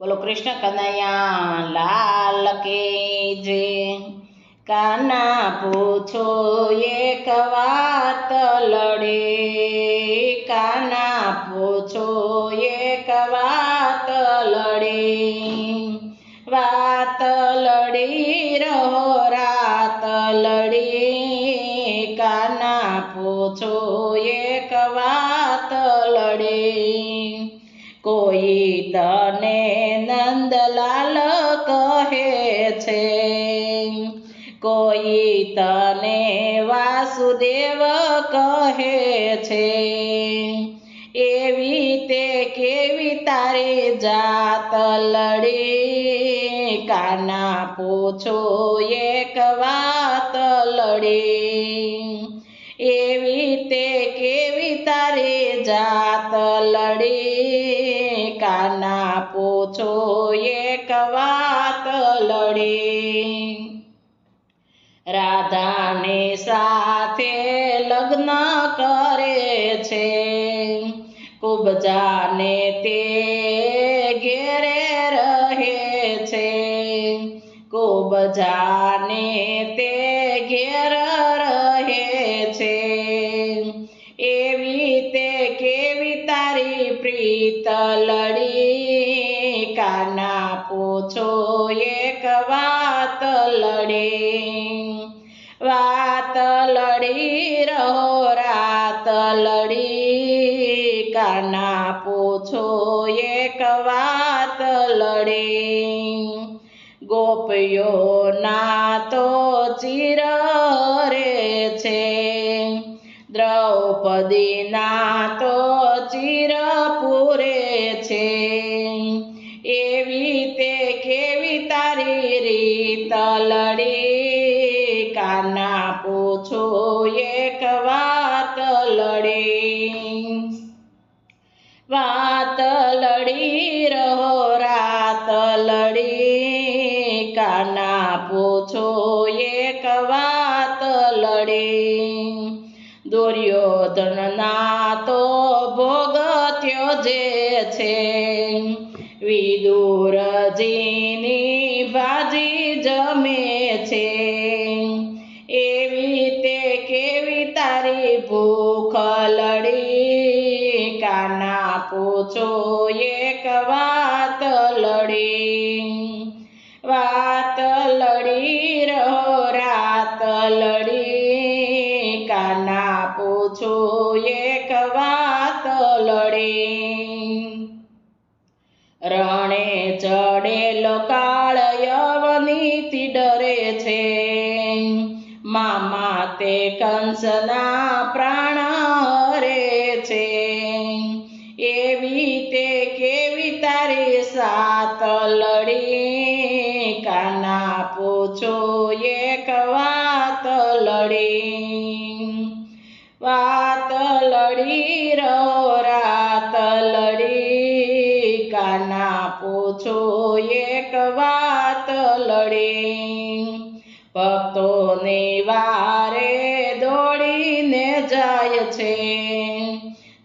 બોલો કૃષ્ણ કનૈયા, લાલ કે જે? કાના પૂછો એક વાત લડે. કાના પૂછો એક વાત લડે. વાત લડી રહો, રાત લડી. કાના પૂછો એક વાત કોઈ તને નંદલાલ કહે છે? કોઈ તને વાસુદેવ કહે છે? એવી તે કેવી તારી જાત લડી? કાના પૂછો એક વાત લડી? એવી તે કેવી તારી જાત લડી? પૂછો એક વાત લડી. રાધાને સાથે લગ્ન કરે છે. કુબજાને તે ઘેરે રહે છે. કુબજાને તે ઘેર રહે છે. એવી તે કેવી તારી પ્રીત લડી? કાના પૂછો એક વાત લડી. વાત લડી રહો, રાત લડી. કાના પૂછો એક વાત લડી. ગોપીઓના તો ચિર રે છે. દ્રૌપદીના તો ચિર પૂરે છે. લડી કાના પૂછો એક વાત લડી. વાત લડી રહો, રાત લડી કાના પૂછો એક વાત લડી. દુર્યોધનના તો ભોગત્યો જે છે. વિદુરજીની જમે છે. એવી તે કેવી તારી ભૂખ લડી? કાના પૂછો એક વાત લડી. વાત લડી રહો, રાત લડી. કાના પૂછો એક વાત લડી. રણે મામા તે કંસના પ્રાણ હરે છે. એવી તે કેવી તારી સાત લડી? કાના પૂછો એક વાત લડી. વાત લડી રો રાત લડી. કાના પૂછો એક વાત લડી. ભક્તોને વારે દોડીને જાય છે.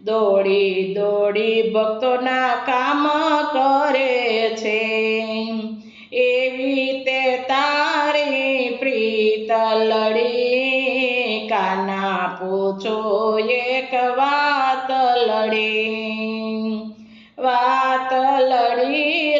દોડી દોડી ભક્તોના કામ કરે છે. એવી તે તારી પ્રીત લડી. કાના પૂછો એક વાત લડી. વાત લડી